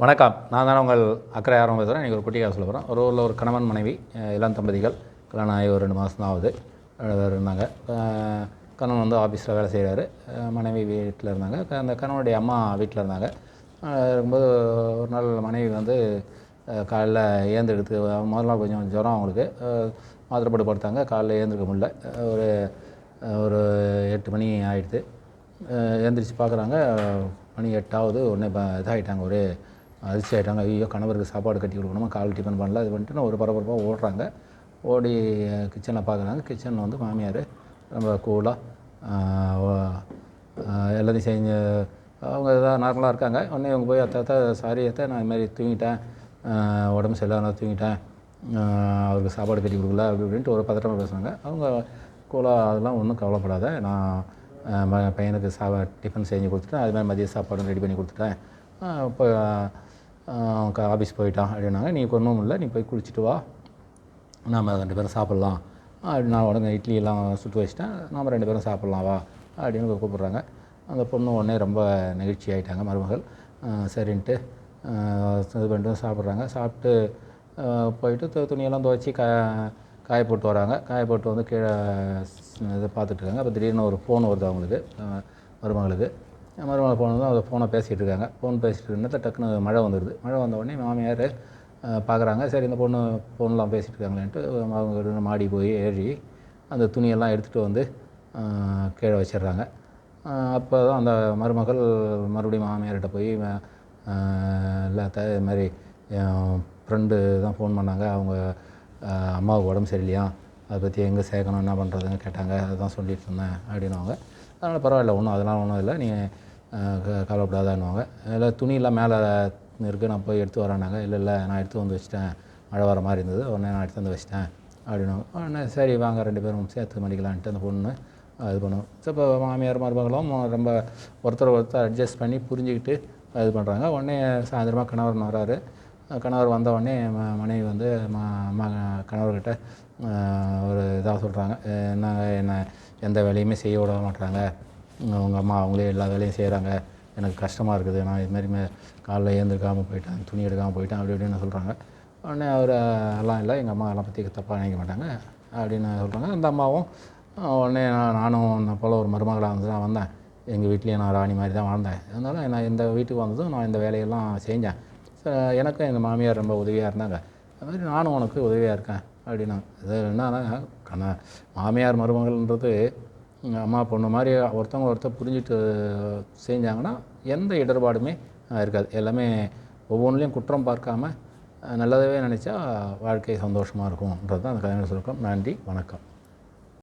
வணக்கம். நான் தானே உங்கள் அக்கறை ஆரம்பம் பேசுகிறேன் இன்றைக்கி ஒரு குட்டியாக சொல்ல போகிறேன் ஒரு ஊரில் ஒரு கணவன் மனைவி இளம் தம்பதிகள் கல்யாணம் ஆகி ஒரு ரெண்டு மாதம் தான் ஆகுது பேர் இருந்தாங்க. கணவன் வந்து ஆஃபீஸில் வேலை செய்கிறாரு மனைவி வீட்டில் இருந்தாங்க. அந்த கணவனுடைய அம்மா வீட்டில் இருந்தாங்க. இருக்கும்போது ஒரு நாள் மனைவி வந்து காலைல ஏந்தெடுத்து முதல் நாள் கொஞ்சம் ஜுரம் அவங்களுக்கு. அஹ், படுத்தாங்க. காலைல ஏந்திருக்க முடியல. ஒரு ஒரு எட்டு மணி ஆகிடுது எழுந்திரிச்சு பார்க்குறாங்க மணி எட்டாவது. உடனே ப இதாகிட்டாங்க ஒரு அதிர்ச்சி ஆகிட்டாங்க ஐயோ கணவருக்கு சாப்பாடு கட்டி கொடுக்கணுமா? கால் டிஃபன் பண்ணல அது வந்துட்டு ஒரு பரபரப்பாக ஓடுறாங்க. ஓடி கிச்சனில் பார்க்குறாங்க. கிச்சனில் வந்து மாமியார் ரொம்ப கூலாக எல்லாத்தையும் செஞ்சு அவங்க இதாக நார்மலாக இருக்காங்க. உடனே இவங்க போய் அத்தை அத்தை சாரி அத்தை நான் இது மாதிரி தூங்கிட்டேன் உடம்பு சரியில்லாத தூங்கிட்டேன். அவருக்கு சாப்பாடு கட்டி கொடுக்கல அப்படி இப்படின்ட்டு ஒரு பதட்டமாக பேசுனாங்க அவங்க கூலாக அதெல்லாம் ஒன்றும் கவலைப்படாத. நான் பையனுக்கு சா டிஃபன் செஞ்சு கொடுத்துட்டேன். அது மாதிரி மதிய சாப்பாடும் ரெடி பண்ணி கொடுத்துட்டேன். இப்போ ஆஃபீஸ் போயிட்டான் அப்படின்னாங்க. நீ ஒன்றும் இல்லை நீ போய் குளிச்சுட்டு வா. நாம் ரெண்டு பேரும் சாப்பிட்லாம். அப்படி நான் உடனே இட்லியெல்லாம் சுட்டு வச்சிட்டேன். நாம் ரெண்டு பேரும் சாப்பிட்லாம் வா அப்படின்னு கூப்பிட்றாங்க. அந்த பொண்ணு உடனே ரொம்ப நெகிழ்ச்சி ஆகிட்டாங்க மருமகள். சரின்ட்டு இது பண்ணிட்டு சாப்பிட்றாங்க. சாப்பிட்டு போயிட்டு துணியெல்லாம் துவைச்சி கா காய போட்டு வராங்க. காய போட்டு வந்து கீழே இதை பார்த்துட்டு இருக்காங்க. அப்போ திடீர்னு ஒரு ஃபோன் வருது அவங்களுக்கு மருமகளுக்கு. மருமகள் ஃபோன் வந்து அதை ஃபோனை பேசிகிட்டு இருக்காங்க ஃபோன் பேசிகிட்டு இருந்தப்ப டக்குன்னு மழை வந்துடுது மழை வந்த உடனே மாமியார் பார்க்குறாங்க சரி இந்த பொண்ணு ஃபோன்லாம் பேசிகிட்டு இருக்காங்களேன்ட்டு அவங்க கிட்ட மாடி போய் ஏறி அந்த துணியெல்லாம் எடுத்துகிட்டு வந்து கீழே வச்சிடுறாங்க. அப்போ தான் அந்த மருமகள் மறுபடியும் மாமியார்கிட்ட போய் இல்லாத இது மாதிரி என் ஃப்ரெண்டு தான் ஃபோன் பண்ணாங்க. அவங்க அம்மாவுக்கு உடம்பு சரியில்லையா? அதை பற்றி எங்கே சேர்க்கணும் என்ன பண்ணுறதுன்னு கேட்டாங்க. அதுதான் சொல்லிட்டு இருந்தேன் அப்படின்னுவாங்க. அதனால் பரவாயில்ல ஒன்றும் அதெல்லாம் ஒன்றும் இல்லை. நீங்கள் க- கவலைப்படாதான்னுவாங்க. இல்லை துணியெல்லாம் மேலே இருக்குது நான் போய் எடுத்து வரேனாங்க இல்லை இல்லை நான் எடுத்து வந்து வச்சிட்டேன். மழை வர மாதிரி இருந்தது. உடனே நான் எடுத்து வந்து வச்சிட்டேன் அப்படின்னு உடனே சரி வாங்க ரெண்டு பேரும் சேர்த்து மடிக்கலான்ட்டு அந்த பொண்ணு இது பண்ணுவோம் ஸோ இப்போ மாமியார் மருமகளும் ரொம்ப ஒருத்தர் ஒருத்தர் அட்ஜஸ்ட் பண்ணி புரிஞ்சுக்கிட்டு இது பண்ணுறாங்க உடனே சாயந்தரமாக கணவர் வராரு. கணவர் வந்த உடனே ம- மனைவி வந்து மா ம கணவர்கிட்ட ஒரு இதாக சொல்கிறாங்க நாங்கள் என்ன எந்த வேலையுமே செய்ய விட மாட்டாங்க அவங்க அம்மா அவங்களே எல்லா வேலையும் செய்கிறாங்க எனக்கு கஷ்டமாக இருக்குது. நான் இதுமாரி மே காலைல ஏந்திருக்காமல் போயிட்டேன் துணி எடுக்காமல் போயிட்டேன் அப்படி இப்படின்னு சொல்கிறாங்க உடனே அவர் எல்லாம் இல்லை. எங்கள் அம்மா எல்லாம் பற்றி தப்பாக நினைக்க மாட்டாங்க. அப்படின்னு சொல்கிறாங்க அந்த அம்மாவும் உடனே நான் நானும் உன்னை போல் ஒரு மருமகளாக வந்து தான் வந்தேன். எங்கள் வீட்லேயே நான் ராணி மாதிரி தான் வாழ்ந்தேன். அதனால் நான் இந்த வீட்டுக்கு வந்ததும் நான் இந்த வேலையெல்லாம் செஞ்சேன். எனக்கும் எங்கள் மாமியார் ரொம்ப உதவியாக இருந்தாங்க. அது மாதிரி நானும் உனக்கு உதவியாக இருக்கேன். அப்படின்னாங்க இது என்னன்னா கண மாமியார் மருமகள்ன்றது அம்மா பொண்ணு மாதிரி ஒருத்தவங்க ஒருத்தர் புரிஞ்சுட்டு செஞ்சாங்கன்னா எந்த இடர்பாடுமே இருக்காது. எல்லாமே ஒவ்வொன்றிலையும் குற்றம் பார்க்காம நல்லதாகவே நினச்சா வாழ்க்கை சந்தோஷமாக இருக்கும்ன்றது தான் அந்த கல்யாண சுருக்கம். நன்றி வணக்கம்.